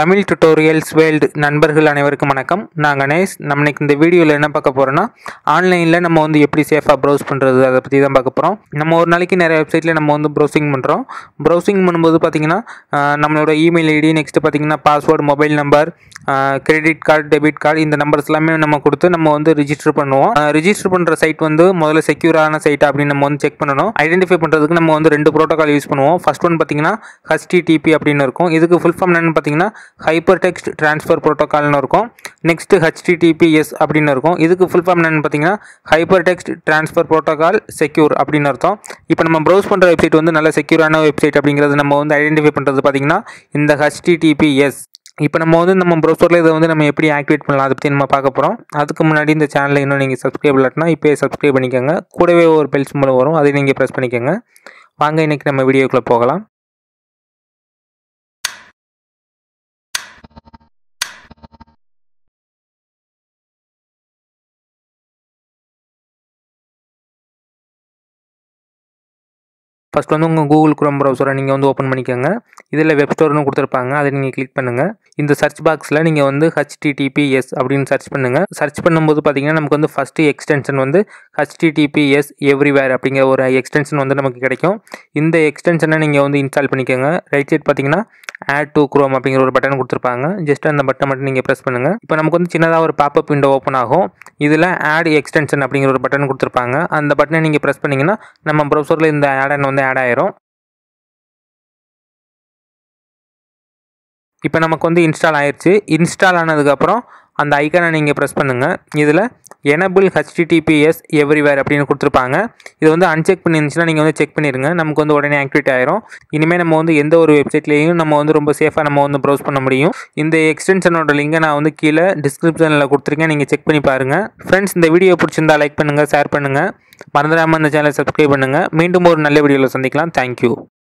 Tamil tutorials world நண்பர்கள் அனைவருக்கும் வணக்கம். நான் கணேஷ். நம்ம இன்னைக்கு இந்த வீடியோவில் என்ன பார்க்க போகிறோன்னா ஆன்லைனில் நம்ம வந்து எப்படி சேஃபாக ப்ரௌஸ் பண்ணுறது அதை பற்றி தான் பார்க்க போகிறோம் நம்ம ஒரு நாளைக்கு நிறைய வெப்சைட்டில் நம்ம வந்து ப்ரௌசிங் பண்ணுறோம் ப்ரௌசிங் பண்ணும்போது பார்த்திங்கன்னா நம்மளோட இமெயில் ஐடி நெக்ஸ்ட்டு பார்த்திங்கன்னா password mobile number credit card debit card இந்த நம்பர்ஸ் எல்லாமே நம்ம கொடுத்து நம்ம வந்து ரிஜிஸ்டர் பண்ணுவோம். ரிஜிஸ்டர் பண்ணுற சைட் வந்து முதல்ல செக்யூரான சைட் அப்படின்னு நம்ம வந்து செக் பண்ணணும். ஐடென்டிஃபை பண்ணுறதுக்கு நம்ம வந்து ரெண்டு ப்ரோட்டோக்கால் யூஸ் பண்ணுவோம். ஃபர்ஸ்ட் ஒன் ஹஸ்டி டிபி அப்படின்னு இருக்கும். இதுக்கு ஃபுல் ஃபார்ம் என்னென்னு பார்த்தீங்கன்னா ஹைப்பர் டெக்ஸ்ட் ட்ரான்ஸ்ஃபர் ப்ரோட்டோக்கால்னு இருக்கும். நெக்ஸ்ட் ஹெச்டிடிபிஎஸ் அப்படின்னு இருக்கும். இதுக்கு ஃபுல் ஃபார்ம் என்னன்னு பார்த்தீங்கன்னா hyper text transfer protocol secure அப்படின்னு அர்த்தம். இப்போ நம்ம ப்ரௌஸ் பண்ணுற வெப்சைட் வந்து நல்ல செக்யூரான வெப்சைட் அப்படிங்கிறது நம்ம வந்து ஐடென்டிஃபை பண்ணுறது பார்த்தீங்கன்னா இந்த ஹெச்டிடிபிஎஸ் இப்போ நம்ம வந்து நம்ம ப்ரௌசரில் இதை வந்து நம்ம எப்படி ஆக்டிவேட் பண்ணலாம் அதை பற்றி நம்ம பார்க்க போகிறோம் அதுக்கு முன்னாடி இந்த சேனலை இன்னும் நீங்கள் சப்ஸ்கிரைப் இல்லாட்டினா இப்போயே சப்ஸ்கிரைப் பண்ணிக்கோங்க. கூடவே ஒரு பெல்ஸ் மூலம் வரும். அதை நீங்கள் ப்ரெஸ் பண்ணிக்கோங்க. வாங்க இன்றைக்கி நம்ம வீடியோக்குள்ளே போகலாம். ஃபஸ்ட் வந்து உங்கள் கூகுள் குரோம் ப்ரௌசரை நீங்கள் வந்து ஓப்பன் பண்ணிக்கோங்க. இதில் வெப் ஸ்டோர்னு கொடுத்துருப்பாங்க. அதை நீங்கள் கிளிக் பண்ணுங்கள் இந்த சர்ச் பாக்ஸில் நீங்கள் வந்து ஹெச்டிடிபிஎஸ் அப்படின்னு சர்ச் பண்ணுங்கள் சர்ச் பண்ணும்போது பார்த்தீங்கன்னா நமக்கு வந்து ஃபஸ்ட்டு எக்ஸ்டென்ஷன் வந்து ஹச்டிடிபிஎஸ் எவ்ரிவேர் அப்படிங்கிற ஒரு எக்ஸ்டென்ஷன் வந்து நமக்கு கிடைக்கும். இந்த எக்ஸ்டென்ஷனை நீங்கள் வந்து இன்ஸ்டால் பண்ணிக்கோங்க. ரைட் சைட் பார்த்தீங்கன்னா ஆட் டு குரோம் அப்படிங்கிற ஒரு பட்டன் கொடுத்துருப்பாங்க. ஜஸ்ட் அந்த பட்டன் மட்டும் நீங்கள் ப்ரெஸ் பண்ணுங்கள் இப்போ நமக்கு வந்து சின்னதாக ஒரு பாப்பப் விண்டோ ஓப்பன் ஆகும். இதில் ஆட் எக்ஸ்டென்ஷன் அப்படிங்கிற ஒரு பட்டன் கொடுத்துருப்பாங்க. அந்த பட்டனை நீங்கள் ப்ரெஸ் பண்ணிங்கன்னா நம்ம ப்ரௌசரில் இந்த ஆடன் வந்து ஆட் ஆயிரும். இப்போ நமக்கு வந்து இன்ஸ்டால் ஆயிடுச்சு இன்ஸ்டால் ஆனதுக்கப்புறம் அந்த ஐக்கானை நீங்கள் ப்ரெஸ் பண்ணுங்கள் இதில் எனபிள் ஹெச்டிடிபிஎஸ் எவ்ரிவேர் அப்படின்னு கொடுத்துருப்பாங்க. இது வந்து அன்செக் பண்ணிருந்துச்சுன்னா நீங்கள் வந்து செக் பண்ணிடுங்க நமக்கு வந்து உடனே ஆக்டிவேட் ஆயிரும். இனிமேல் நம்ம வந்து எந்த ஒரு வெப்சைட்லேயும் நம்ம வந்து ரொம்ப சேஃபாக நம்ம வந்து ப்ரௌஸ் பண்ண முடியும். இந்த எக்ஸ்டென்ஷனோட லிங்கை நான் வந்து கீழே டிஸ்கிரிப்ஷனில் கொடுத்துருக்கேன். நீங்கள் செக் பண்ணி பாருங்கள் ஃப்ரெண்ட்ஸ் இந்த வீடியோ பிடிச்சிருந்தா லைக் பண்ணுங்கள் ஷேர் பண்ணுங்கள் மறந்துடாமல் இந்த சேனலை சப்ஸ்கிரைப் பண்ணுங்கள் மீண்டும் ஒரு நல்ல வீடியோவில் சந்திக்கலாம். தேங்க்யூ